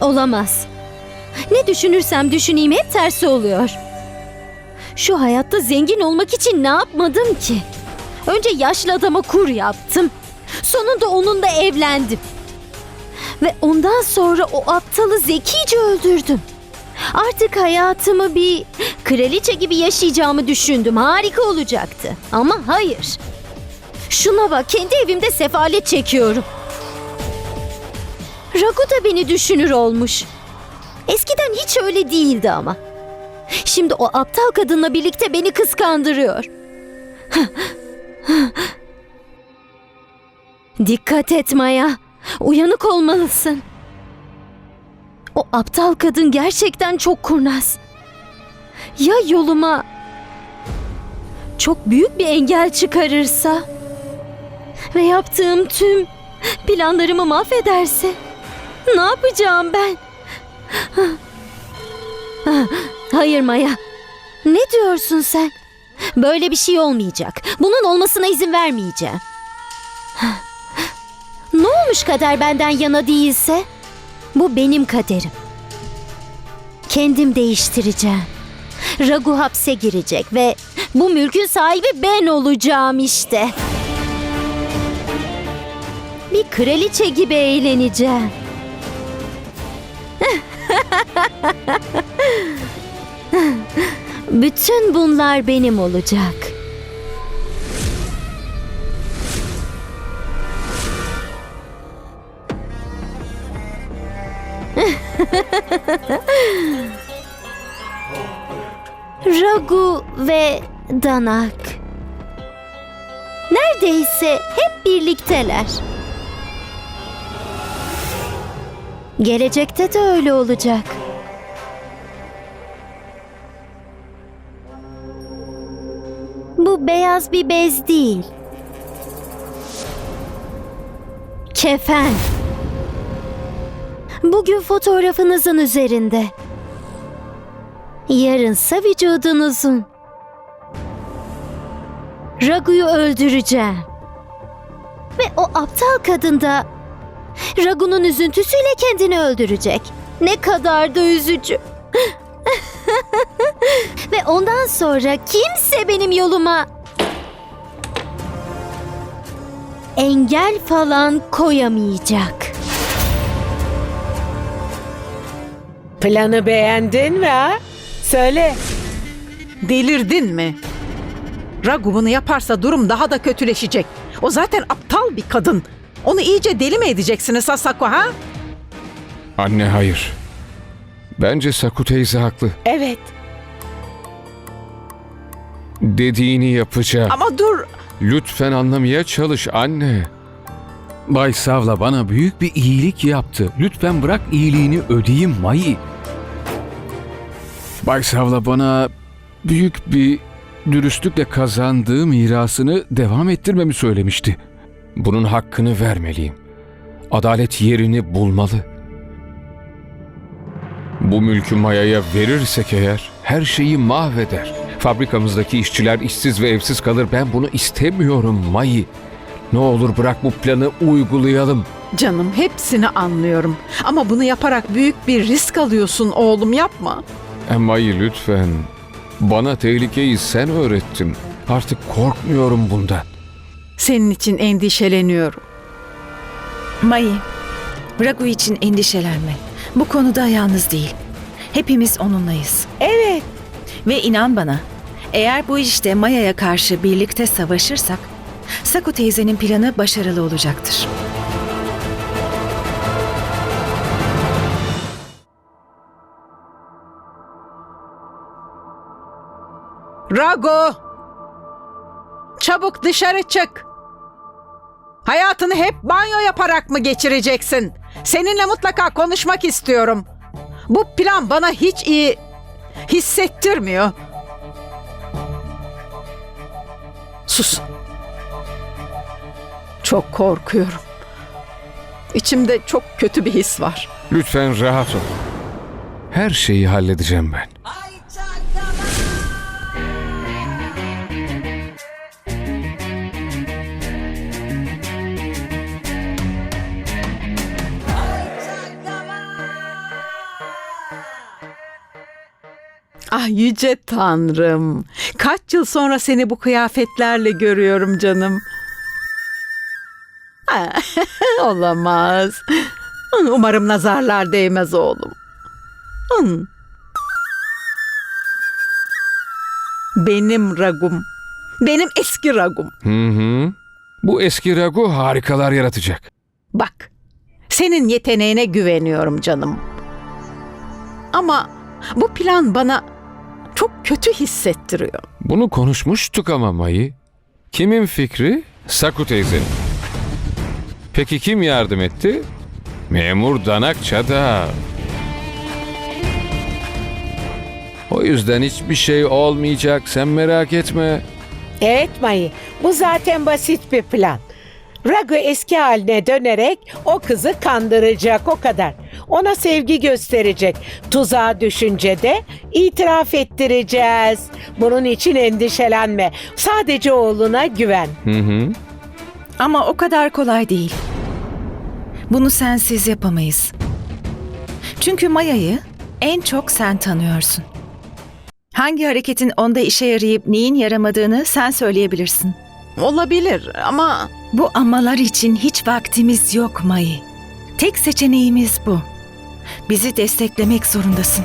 Olamaz. Ne düşünürsem düşüneyim hep tersi oluyor. Şu hayatta zengin olmak için ne yapmadım ki? Önce yaşlı adama kur yaptım. Sonunda onunla evlendim. Ve ondan sonra o aptalı zekice öldürdüm. Artık hayatımı bir kraliçe gibi yaşayacağımı düşündüm. Harika olacaktı. Ama hayır. Şuna bak kendi evimde sefalet çekiyorum. Ragu da beni düşünür olmuş. Eskiden hiç öyle değildi ama. Şimdi o aptal kadınla birlikte beni kıskandırıyor. Dikkat et Maya. Uyanık olmalısın. O aptal kadın gerçekten çok kurnaz. Ya yoluma çok büyük bir engel çıkarırsa ve yaptığım tüm planlarımı mahvederse ne yapacağım ben? Hayır Maya. Ne diyorsun sen? Böyle bir şey olmayacak. Bunun olmasına izin vermeyeceğim. Ne olmuş kader benden yana değilse? Bu benim kaderim. Kendim değiştireceğim. Ragu hapse girecek ve bu mülkün sahibi ben olacağım işte. Bir kraliçe gibi eğleneceğim. Bütün bunlar benim olacak. Ragu ve Danak. Neredeyse hep birlikteler. Gelecekte de öyle olacak. Bu beyaz bir bez değil. Kefen. Bugün fotoğrafınızın üzerinde. Yarınsa vücudunuzun. Ragu'yu öldüreceğim. Ve o aptal kadın da Ragu'nun üzüntüsüyle kendini öldürecek. Ne kadar da üzücü. Ve ondan sonra kimse benim yoluma engel falan koyamayacak. Planı beğendin mi ha? Söyle. Delirdin mi? Ragu bunu yaparsa durum daha da kötüleşecek. O zaten aptal bir kadın. Onu iyice deli mi edeceksiniz Sasako ha? Anne hayır. Bence Saku teyze haklı. Evet. Dediğini yapacağım. Ama dur. Lütfen anlamaya çalış anne. Bay Savla bana büyük bir iyilik yaptı. Lütfen bırak iyiliğini ödeyeyim Mai. Bay Savla bana büyük bir dürüstlükle kazandığı mirasını devam ettirmemi söylemişti. Bunun hakkını vermeliyim. Adalet yerini bulmalı. Bu mülkü Maya'ya verirsek eğer her şeyi mahveder. Fabrikamızdaki işçiler işsiz ve evsiz kalır. Ben bunu istemiyorum Mayi. Ne olur bırak bu planı uygulayalım. Canım hepsini anlıyorum. Ama bunu yaparak büyük bir risk alıyorsun oğlum yapma. E Mayi lütfen. Bana tehlikeyi sen öğrettin. Artık korkmuyorum bundan. Senin için endişeleniyorum. Mai, Ragu için endişelenme. Bu konuda yalnız değil. Hepimiz onunlayız. Evet. Ve inan bana, eğer bu işte Maya'ya karşı birlikte savaşırsak, Saku teyzenin planı başarılı olacaktır. Ragu! Çabuk dışarı çık. Hayatını hep banyo yaparak mı geçireceksin? Seninle mutlaka konuşmak istiyorum. Bu plan bana hiç iyi hissettirmiyor. Sus. Çok korkuyorum. İçimde çok kötü bir his var. Lütfen rahat ol. Her şeyi halledeceğim ben. Ah yüce tanrım. Kaç yıl sonra seni bu kıyafetlerle görüyorum canım. Ah, Olamaz. Umarım nazarlar değmez oğlum. Benim ragum. Benim eski ragum. Hı hı. Bu eski Ragu harikalar yaratacak. Bak. Senin yeteneğine güveniyorum canım. Ama bu plan bana çok kötü hissettiriyor. Bunu konuşmuştuk ama Mayı. Kimin fikri? Saku teyzenin. Peki kim yardım etti? Memur Danakça da. O yüzden hiçbir şey olmayacak sen merak etme. Evet Mayı, bu zaten basit bir plan. Ragu eski haline dönerek o kızı kandıracak o kadar. Ona sevgi gösterecek. Tuzağa düşünce de itiraf ettireceğiz. Bunun için endişelenme. Sadece oğluna güven. Hı hı. Ama o kadar kolay değil. Bunu sensiz yapamayız. Çünkü Maya'yı en çok sen tanıyorsun. Hangi hareketin onda işe yarayıp neyin yaramadığını sen söyleyebilirsin. Olabilir ama Bu amalar için hiç vaktimiz yok Mayı. Tek seçeneğimiz bu. Bizi desteklemek zorundasın.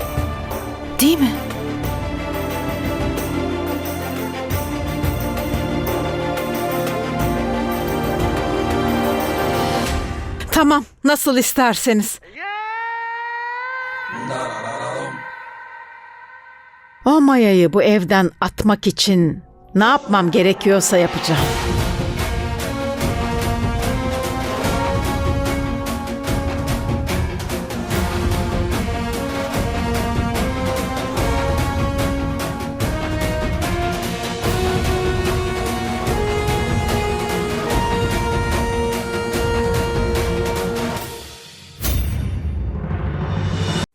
Değil mi? tamam nasıl isterseniz. O mayayı bu evden atmak için ne yapmam gerekiyorsa yapacağım.